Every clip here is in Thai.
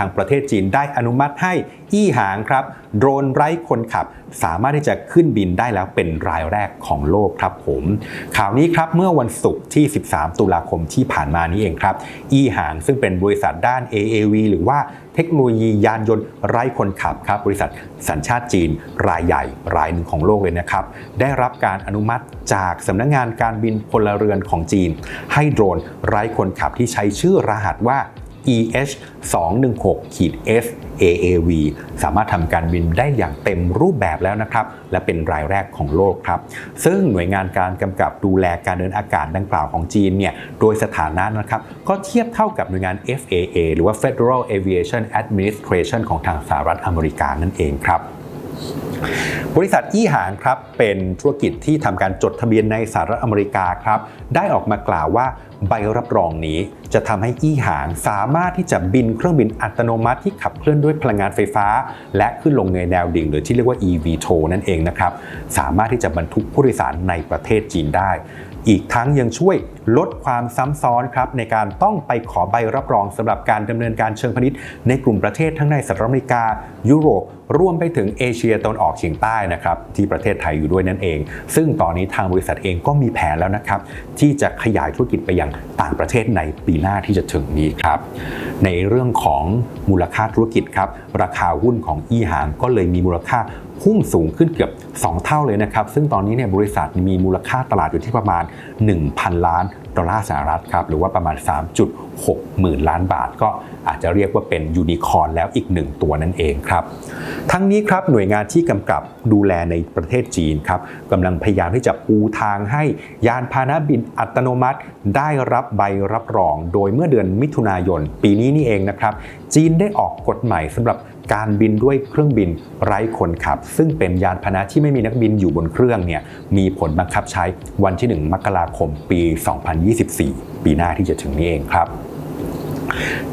ทางประเทศจีนได้อนุมัติให้อี้หางครับ โดรนไร้คนขับ สามารถที่จะขึ้นบินได้แล้วเป็นรายแรกของโลกครับผม ข่าวนี้ครับเมื่อวันศุกร์ที่ 13 ตุลาคมที่ผ่านมานี้เองครับ อี้หางซึ่งเป็นบริษัทด้าน AAV หรือว่าเทคโนโลยียานยนต์ไร้คนขับครับ บริษัทสัญชาติจีนรายใหญ่รายหนึ่งของโลกเลยนะครับ ได้รับการอนุมัติจากสำนักงงานการบินพลเรือนของจีน ให้โดรนไร้คนขับที่ใช้ชื่อรหัสว่า EH 216 S AAV สามารถทำการบินได้อย่างเต็มรูปแบบแล้วนะครับ และเป็นรายแรกของโลกครับ ซึ่งหน่วยงานการกำกับดูแลการเดินอากาศดังกล่าวของจีนเนี่ยโดยสถานะนะครับ ก็เทียบเท่ากับหน่วยงาน FAA หรือว่า Federal Aviation Administration ของทางสหรัฐอเมริกานั่นเองครับ บริษัทอี้หางครับเป็นธุรกิจที่ทำการจดทะเบียนในสหรัฐอเมริกาครับ ได้ออกมากล่าวว่าใบรับรองนี้จะทำให้อี้หางสามารถที่จะบินเครื่องบินอัตโนมัติที่ขับเคลื่อนด้วยพลังงานไฟฟ้า และขึ้นลงในแนวดิ่ง หรือที่เรียกว่า eVTOL นั่นเองนะครับ สามารถที่จะบรรทุกผู้โดยสารในประเทศจีนได้ อีกทั้งยังช่วยลดความซ้ำซ้อนครับในการต้องไปขอใบรับรองสำหรับการดำเนินการเชิงพาณิชย์ในกลุ่มประเทศทั้งในสหรัฐอเมริกา ยุโรปรวมไปถึงเอเชียตะวันออกเฉียงใต้นะครับที่ประเทศไทยอยู่ด้วยนั่นเอง ซึ่งตอนนี้ทางบริษัทเองก็มีแผนแล้วนะครับที่จะขยายธุรกิจไปยังต่างประเทศในปีหน้าที่จะถึงนี้ครับในเรื่องของมูลค่าธุรกิจครับราคาหุ้นของอี้หางก็เลยมีมูลค่าพุ่งสูงขึ้นเกือบ 2 เท่าเลยนะครับ ซึ่งตอนนี้เนี่ยบริษัทมีมูลค่าตลาดอยู่ที่ประมาณ 1,000 ล้าน ดอลลาร์สหรัฐครับหรือว่าประมาณ 3.6 หมื่นล้านบาท ก็อาจจะเรียกว่าเป็นยูนิคอร์นแล้วอีกหนึ่งตัวนั่นเองครับ ทั้งนี้ครับหน่วยงานที่กำกับดูแลในประเทศจีนครับกำลังพยายามที่จะปูทางให้ยานพาหนะบินอัตโนมัติ ได้รับใบรับรอง โดยเมื่อเดือนมิถุนายน ปีนี้นี่เองนะครับ จีนได้ออกกฎใหม่สำหรับ การบินด้วยเครื่องบินไร้คนขับ ซึ่งเป็นยานพาหนะที่ไม่มีนักบินอยู่บนเครื่องเนี่ยมีผลบังคับใช้วันที่ 1 มกราคมปี 2024 ปีหน้าที่จะถึงนี้เองครับ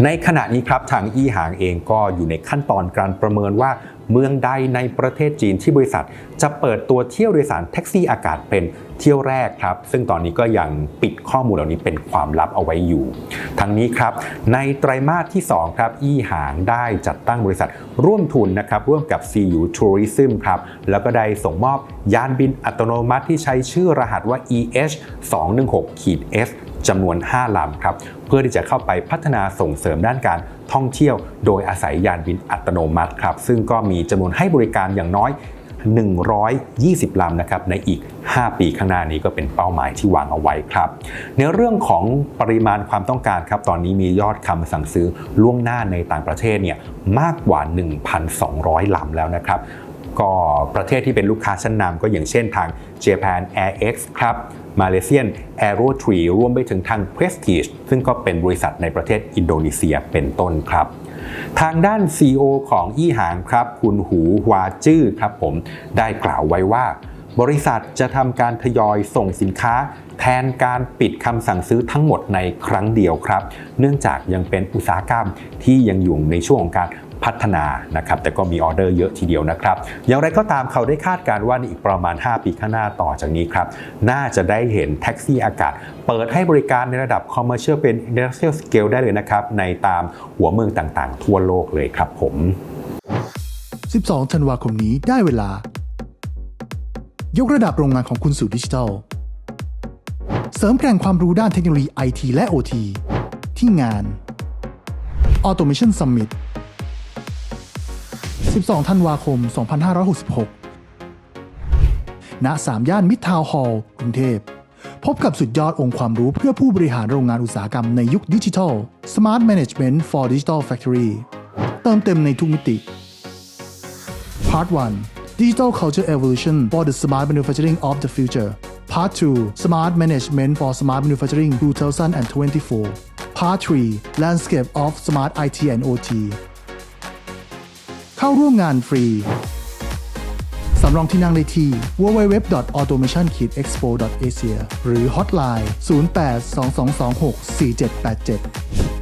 ในขณะนี้ครับทางอี้หางเองก็อยู่ในขั้นตอนการประเมินว่าเมืองใดในประเทศจีนที่บริษัท จะเปิดตัวเที่ยวโดยสารแท็กซี่อากาศเป็นเที่ยวแรกครับ ซึ่งตอนนี้ก็ยังปิดข้อมูลเหล่านี้เป็นความลับเอาไว้อยู่ ทั้งนี้ครับ ในไตรมาสที่ 2 ครับ อี้หางได้จัดตั้งบริษัทร่วมทุนนะครับร่วมกับ CU Tourism ครับ แล้วก็ได้ส่งมอบยานบินอัตโนมัติที่ใช้ชื่อรหัสว่า EH 216 S จำนวน 5ลำครับเพื่อที่จะเข้าไปพัฒนาส่งเสริมด้านการท่องเที่ยว โดยอาศัยยานบินอัตโนมัติครับซึ่งก็มีจำนวนให้บริการอย่างน้อย 120 ลำนะครับในอีก 5 ปีข้างหน้านี้ก็เป็นเป้าหมายที่วางเอาไว้ครับ ในเรื่องของปริมาณความต้องการครับ ตอนนี้มียอดคำสั่งซื้อล่วงหน้าในต่างประเทศเนี่ยมากกว่า 1,200 ลำแล้วนะครับ ก็ประเทศที่เป็นลูกค้าชั้นนำก็อย่างเช่นทาง Japan AirX ครับมาเลเซียน Aero t r e e รวมไปถึงทาง Prestige ซึ่งก็เป็นบริษัทในประเทศอินโดนีเซียเป็นต้นครับ ทางด้าน CEO ของอี้หางครับ คุณหูฮวาจื้อครับผมได้กล่าวไว้ว่า บริษัทจะทำการทยอยส่งสินค้า แทนการปิดคำสั่งซื้อทั้งหมดในครั้งเดียวครับ เนื่องจากยังเป็นอุตสาหกรรมที่ยังอยู่ในช่วงของการ พัฒนานะครับแต่ก็มีออเดอร์เยอะทีเดียวนะครับ อย่างไรก็ตามเขาได้คาดการณ์ว่าในอีกประมาณ 5 ปีข้างหน้าต่อจากนี้ครับน่าจะได้เห็นแท็กซี่อากาศ เปิดให้บริการในระดับ commercial เป็น industrial scale ได้เลยนะครับ ในตามหัวเมืองต่างๆ ทั่วโลกเลยครับผม 12 ธันวาคมนี้ได้เวลา ยกระดับโรงงานของคุณสู่ดิจิทัล เสริมแกร่งความรู้ด้านเทคโนโลยีไอทีและ OT ที่งาน Automation Summit 12 ธันวาคม 2566ณ3ย่านมิตรทาวน์ฮอลล์กรุงเทพ พบกับสุดยอดองค์ความรู้เพื่อผู้บริหารโรงงานอุตสาหกรรมในยุคดิจิทัล Smart Management for Digital Factory เติมเต็มในทุกมิติ Part 1 Digital Culture Evolution for the Smart Manufacturing of the Future Part 2 Smart Management for Smart Manufacturing 2024 Part 3 Landscape of Smart IT and OT เข้าร่วมงานฟรี สำรองที่นั่งได้ที่ www.automation-expo.asia หรือ hotline 0822264787